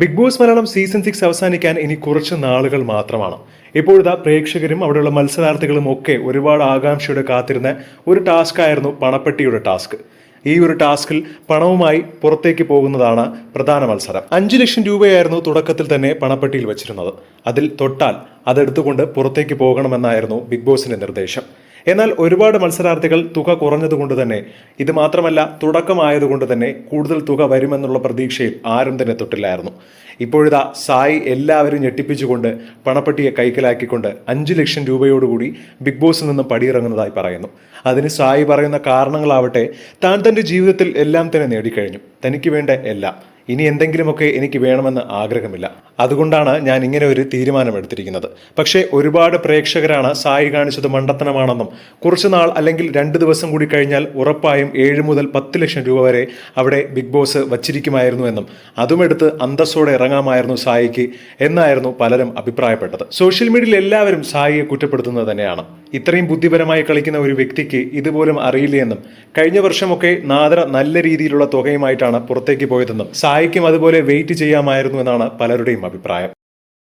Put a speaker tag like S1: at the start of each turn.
S1: Bigg Boss Malayalam season six അവസാനിക്കാൻ ഇനി കുറച്ച് നാളുകൾ മാത്രമാണ്. ഇപ്പോഴത്തെ പ്രേക്ഷകരും അവിടെയുള്ള മത്സരാർത്ഥികളും ഒക്കെ ഒരുപാട് ആകാംക്ഷയോടെ കാത്തിരുന്ന ഒരു ടാസ്ക് ആയിരുന്നു പണപ്പെട്ടിയുടെ ടാസ്ക്. ഈ ഒരു ടാസ്കിൽ പണവുമായി പുറത്തേക്ക് പോകുന്നതാണ് പ്രധാന മത്സരം. അഞ്ചു ലക്ഷം രൂപയായിരുന്നു തുടക്കത്തിൽ തന്നെ പണപ്പെട്ടിയിൽ വെച്ചിരുന്നത്. അതിൽ തൊട്ടാൽ അതെടുത്തുകൊണ്ട് പുറത്തേക്ക് പോകണമെന്നായിരുന്നു ബിഗ് ബോസിന്റെ നിർദ്ദേശം. എന്നാൽ ഒരുപാട് മത്സരാർത്ഥികൾ തുക കുറഞ്ഞതുകൊണ്ട് തന്നെ ഇത് മാത്രമല്ല തുടക്കമായതുകൊണ്ട് തന്നെ കൂടുതൽ തുക വരുമെന്നുള്ള പ്രതീക്ഷയിൽ ആരും തന്നെ തൊട്ടില്ലായിരുന്നു. ഇപ്പോഴിതാ സായി എല്ലാവരും ഞെട്ടിപ്പിച്ചുകൊണ്ട് പണപ്പെട്ടിയെ കൈക്കലാക്കിക്കൊണ്ട് അഞ്ച് ലക്ഷം രൂപയോടുകൂടി ബിഗ് ബോസിൽ നിന്ന് പടിയിറങ്ങുന്നതായി പറയുന്നു. അതിന് സായി പറയുന്ന കാരണങ്ങളാവട്ടെ താൻ തന്റെ ജീവിതത്തിൽ എല്ലാം തന്നെ നേടിക്കഴിഞ്ഞു. തനിക്ക് വേണ്ട എല്ലാം. ഇനി എന്തെങ്കിലുമൊക്കെ എനിക്ക് വേണമെന്ന് ആഗ്രഹമില്ല. അതുകൊണ്ടാണ് ഞാൻ ഇങ്ങനെ ഒരു തീരുമാനമെടുത്തിരിക്കുന്നത് പക്ഷേ ഒരുപാട് പ്രേക്ഷകരാണ് സായി കാണിച്ചത് മണ്ടത്തനമാണെന്നും കുറച്ചുനാൾ അല്ലെങ്കിൽ രണ്ട് ദിവസം കൂടി കഴിഞ്ഞാൽ ഉറപ്പായും ഏഴ് മുതൽ പത്ത് ലക്ഷം രൂപ വരെ അവിടെ ബിഗ് ബോസ് വച്ചിരിക്കുമായിരുന്നു എന്നും അതുമെടുത്ത് അന്തസ്സോടെ ഇറങ്ങാമായിരുന്നു സായിക്ക് എന്നായിരുന്നു പലരും അഭിപ്രായപ്പെട്ടത്. സോഷ്യൽ മീഡിയയിൽ എല്ലാവരും സായിയെ കുറ്റപ്പെടുത്തുന്നത് തന്നെയാണ്. ഇത്രയും ബുദ്ധിപരമായി കളിക്കുന്ന ഒരു വ്യക്തിക്ക് ഇതുപോലും അറിയില്ല എന്നും കഴിഞ്ഞ വർഷമൊക്കെ നാദര നല്ല രീതിയിലുള്ള തുകയുമായിട്ടാണ് പുറത്തേക്ക് പോയതെന്നും സായിക്കും അതുപോലെ വെയിറ്റ് ചെയ്യാമായിരുന്നു എന്നാണ് പലരുടെയും അഭിപ്രായം.